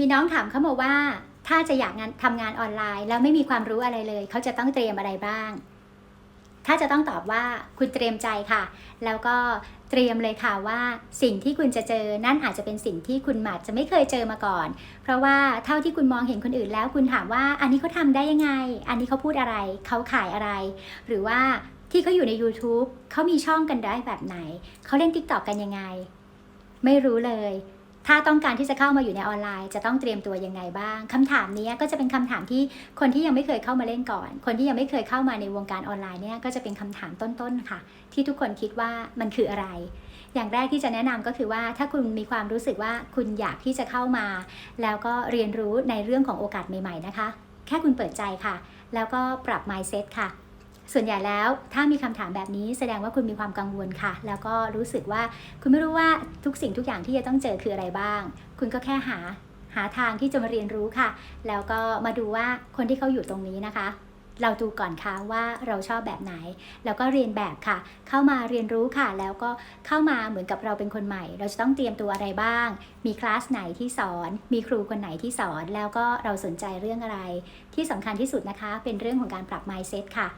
มีน้องถามเข้ามาว่า ถ้าจะอยากงานทำงานออนไลน์ แล้วไม่มีความรู้อะไรเลย เขาจะต้องเตรียมอะไรบ้าง ถ้าจะต้องตอบว่าคุณเตรียมใจค่ะ แล้วก็เตรียมเลยค่ะว่าสิ่งที่คุณจะเจอนั่นอาจจะเป็นสิ่งที่คุณอาจจะไม่เคยเจอมาก่อน เพราะว่าเท่าที่คุณมองเห็นคนอื่นแล้ว คุณถามว่าอันนี้เขาทำได้ยังไง อันนี้เขาพูดอะไร เขาขายอะไร หรือว่าที่เขาอยู่ใน YouTube เขามีช่องกันได้แบบไหน เขาเล่น TikTok กันยังไง ไม่รู้เลย ถ้าต้องการที่จะเข้ามาอยู่ในออนไลน์ จะต้องเตรียมตัวยังไงบ้างคำถามนี้ก็จะเป็นคำถามที่คนที่ยังไม่เคยเข้ามาเล่นก่อน คนที่ยังไม่เคยเข้ามาในวงการออนไลน์เนี่ยก็จะเป็นคำถามต้นๆค่ะ ที่ทุกคนคิดว่ามันคืออะไร อย่างแรกที่จะแนะนำก็คือว่าถ้าคุณมีความรู้สึกว่าคุณอยากที่จะเข้ามา แล้วก็เรียนรู้ในเรื่องของโอกาสใหม่ ๆ นะคะ แค่คุณเปิดใจค่ะ แล้วก็ปรับ mindset ค่ะ ส่วนใหญ่แล้วถ้ามีคำถามแบบนี้แสดงว่าคุณมีความกังวลค่ะ แล้วก็รู้สึกว่าคุณไม่รู้ว่าทุกสิ่งทุกอย่างที่จะต้องเจอคืออะไรบ้าง คุณก็แค่หาหาทางที่จะมาเรียนรู้ค่ะ แล้วก็มาดูว่าคนที่เขาอยู่ตรงนี้นะคะ เราดูก่อนค่ะว่าเราชอบแบบไหน แล้วก็เรียนแบบค่ะ เข้ามาเรียนรู้ค่ะ แล้วก็เข้ามาเหมือนกับเราเป็นคนใหม่ เราจะต้องเตรียมตัวอะไรบ้าง มีคลาสไหนที่สอน มีครูคนไหนที่สอน แล้วก็เราสนใจเรื่องอะไร ที่สำคัญที่สุดนะคะ เป็นเรื่องของการปรับ mindset ค่ะ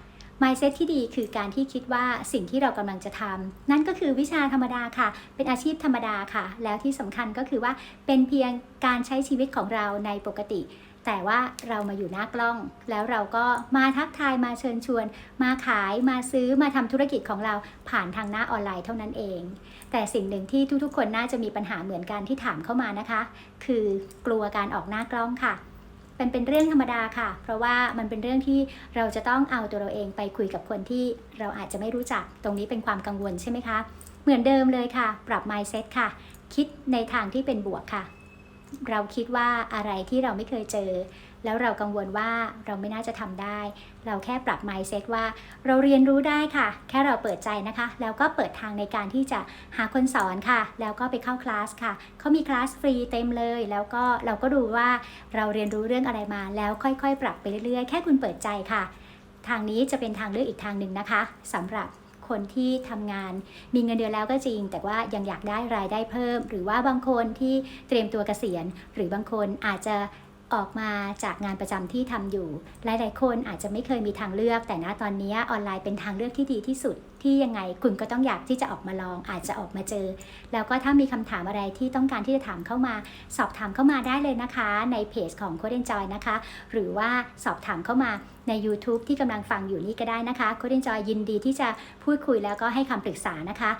mindset ที่ดีคือการที่คิดว่าสิ่งที่เรากำลังจะทำนั่นก็คือวิชาธรรมดาค่ะ เป็นอาชีพธรรมดาค่ะ แล้วที่สำคัญก็คือว่าเป็นเพียงการใช้ชีวิตของเราในปกติ แต่ว่าเรามาอยู่หน้ากล้อง แล้วเราก็มาทักทายมาเชิญชวน มาขายมาซื้อมาทำธุรกิจของเราผ่านทางหน้าออนไลน์เท่านั้นเอง แต่สิ่งหนึ่งที่ทุกๆ คนน่าจะมีปัญหาเหมือนกันที่ถามเข้ามานะคะ คือกลัวการออกหน้ากล้องค่ะ เป็นเป็นเรื่องธรรมดาค่ะ เพราะว่ามันเป็นเรื่องที่เราจะต้องเอาตัวเราเองไปคุยกับคนที่เราอาจจะไม่รู้จัก ตรงนี้เป็นความกังวลใช่ไหมคะ เหมือนเดิมเลยค่ะ ปรับ mindset ค่ะ คิดในทางที่เป็นบวกค่ะ เราคิดว่าอะไรที่เราไม่เคยเจอ แล้วเรากังวลว่าเราไม่น่าจะทำได้ เราแค่ปรับ mindset ว่า เราเรียนรู้ได้ค่ะ แค่เราเปิดใจนะคะ แล้วก็เปิดทางในการที่จะหาคนสอนค่ะ แล้วก็ไปเข้าคลาสค่ะเขามีคลาสฟรีเต็มเลย แล้วก็เราก็ดูว่าเราเรียนรู้เรื่องอะไรมา แล้วค่อยๆ ปรับไปเรื่อยๆ แค่คุณเปิดใจค่ะ ทางนี้จะเป็นทางเลือกอีกทางหนึ่งนะคะสำหรับคนที่ทำงานมีเงินเดือนแล้วก็จริง แต่ว่ายังอยากได้รายได้เพิ่ม หรือว่าบางคนที่เตรียมตัวเกษียณ หรือบางคนอาจจะ ออกมาจากงานประจำที่ทำอยู่ หลาย ๆ คนอาจจะไม่เคยมีทางเลือก แต่ณตอนนี้ออนไลน์เป็นทางเลือกที่ดีที่สุด ที่ยังไงคุณก็ต้องอยากที่จะออกมาลอง อาจจะออกมาเจอ แล้วก็ถ้ามีคำถามอะไรที่ต้องการที่จะถามเข้ามา สอบถามเข้ามาได้เลยนะคะ ในเพจของ c o d e n Joy นะคะ หรือว่าสอบถามเข้ามาใน YouTube ที่กำลังฟังอยู่นี่ก็ได้นะคะ c o d e n Joy ยินดีที่จะพูดคุยแล้วก็ให้คำปรึกษานะคะ